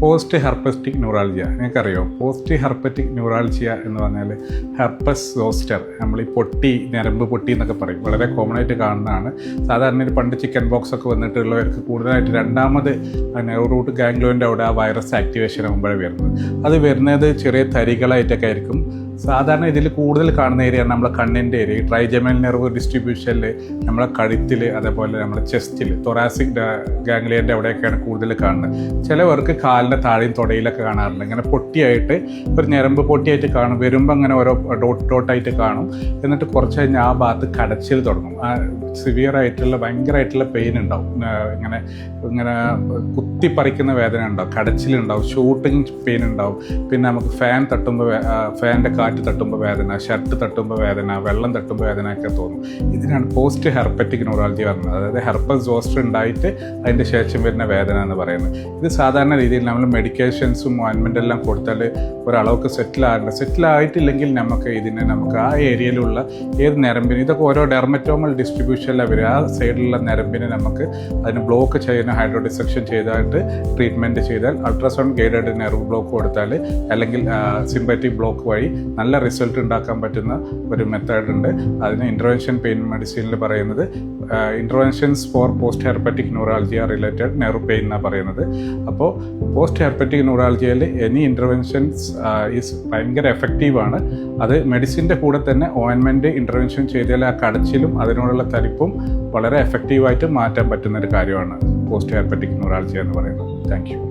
Post herpetic neuralgia നിങ്ങൾക്കറിയോ? Post herpetic neuralgia എന്ന് പറഞ്ഞാൽ ഹെർപ്പസ് സോസ്റ്റർ നമ്മൾ ഈ പൊട്ടി ഞരമ്പ് പൊട്ടി എന്നൊക്കെ പറയും. വളരെ കോമൺ ആയിട്ട് കാണുന്നതാണ്. സാധാരണ ഒരു പണ്ട് ചിക്കൻ ബോക്സ് ഒക്കെ വന്നിട്ടുള്ളവർക്ക് കൂടുതലായിട്ട് രണ്ടാമത് റൂട്ട് ഗാംഗ്ലോന്റെ അവിടെ ആ വൈറസ് ആക്ടിവേഷൻ ആകുമ്പോഴേ വരുന്നത്. അത് വരുന്നത് ചെറിയ തരികളായിട്ടൊക്കെ ആയിരിക്കും. സാധാരണ ഇതിൽ കൂടുതൽ കാണുന്ന ഏരിയ നമ്മളെ കണ്ണിന്റെ ഏരിയ ട്രൈജമൽ നെർവ് ഡിസ്ട്രിബ്യൂഷനിൽ നമ്മളെ കഴുത്തിൽ അതേപോലെ നമ്മുടെ ചെസ്റ്റിൽ തൊറാസിക് ഗാംഗ്ലിയന്റെ അവിടെയൊക്കെയാണ് കൂടുതൽ കാണുന്നത്. ചിലവർക്ക് കാലിന്റെ താഴെയും തുടയിലൊക്കെ കാണാറുണ്ട്. ഇങ്ങനെ പൊട്ടിയായിട്ട് ഒരു ഞരമ്പ് പൊട്ടിയായിട്ട് കാണും. വരുമ്പോൾ അങ്ങനെ ഓരോ ഡോട്ട് ഡോട്ടായിട്ട് കാണും. എന്നിട്ട് കുറച്ച് കഴിഞ്ഞ് ആ ഭാഗത്ത് കടച്ചിൽ തുടങ്ങും. ആ സിവിയർ ആയിട്ടുള്ള ഭയങ്കരമായിട്ടുള്ള പെയിൻ ഉണ്ടാവും. ഇങ്ങനെ ഇങ്ങനെ കുത്തിപ്പറിക്കുന്ന വേദന ഉണ്ടാവും. കടച്ചിലുണ്ടാവും ഷൂട്ടിങ് പെയിൻ ഉണ്ടാവും. പിന്നെ നമുക്ക് ഫാൻ തട്ടുമ്പോൾ ഫാനിന്റെ കാറ്റ് തട്ടുമ്പോൾ വേദന ഷർട്ട് തട്ടുമ്പോൾ വേദന വെള്ളം തട്ടുമ്പോൾ വേദന ഒക്കെ തോന്നും. ഇതിനാണ് പോസ്റ്റ് ഹെർപ്പറ്റിക് ന്യൂറോളജി പറയുന്നത് അതായത് ഹെർപ്പസ് സോസ്റ്റർ ഉണ്ടായിട്ട് അതിന്റെ ശേഷം വരുന്ന വേദന എന്ന് പറയുന്നത്. ഇത് സാധാരണ രീതിയിൽ നമ്മൾ മെഡിക്കേഷൻസും ഓയിൻമെന്റ് എല്ലാം കൊടുത്താൽ ഒരളവൊക്കെ സെറ്റിൽ ആകേണ്ട. സെറ്റിൽ ആയിട്ടില്ലെങ്കിൽ നമുക്ക് ഇതിനെ നമുക്ക് ആ ഏരിയയിലുള്ള ഏത് ഞരമ്പിന് ഇതൊക്കെ ഓരോ ഡെർമറ്റോമൽ ഡിസ്ട്രിബ്യൂഷനിലാണ് വരിക. ആ സൈഡിലുള്ള ഞരമ്പിനെ നമുക്ക് അതിന് ബ്ലോക്ക് ചെയ്യുന്ന ഹൈഡ്രോ ഡിസക്ഷൻ ചെയ്തായിട്ട് ട്രീറ്റ്മെന്റ് ചെയ്താൽ അൾട്രാസൗണ്ട് ഗൈഡഡ് നെർവ് ബ്ലോക്ക് കൊടുത്താൽ അല്ലെങ്കിൽ സിമ്പറ്റിക് ബ്ലോക്ക് വഴി നല്ല റിസൾട്ട് ഉണ്ടാക്കാൻ പറ്റുന്ന ഒരു മെത്തേഡ് ഉണ്ട്. അതിന് ഇന്റർവെൻഷൻ പെയിൻ മെഡിസിനിൽ പറയുന്നത് interventions for post herpetic or related nerve pain എന്നാണ് പറയുന്നത്. അപ്പോൾ പോസ്റ്റ് ഹെർപ്പറ്റിക് ന്യൂറാൾജിയയിൽ എനി ഇന്റർവെൻഷൻസ് ഈസ് ഭയങ്കര എഫക്റ്റീവാണ് അത് മെഡിസിന്റെ കൂടെ തന്നെ ഓയിൻമെന്റ് ഇന്റർവെൻഷൻ ചെയ്താൽ ആ കടച്ചിലും അതിനോടുള്ള തരിപ്പും വളരെ എഫക്റ്റീവായിട്ട് മാറ്റാൻ പറ്റുന്ന ഒരു കാര്യമാണ് പോസ്റ്റ് ഹെർപ്പറ്റിക് ന്യൂറാളജി എന്ന് പറയുന്നത്. താങ്ക്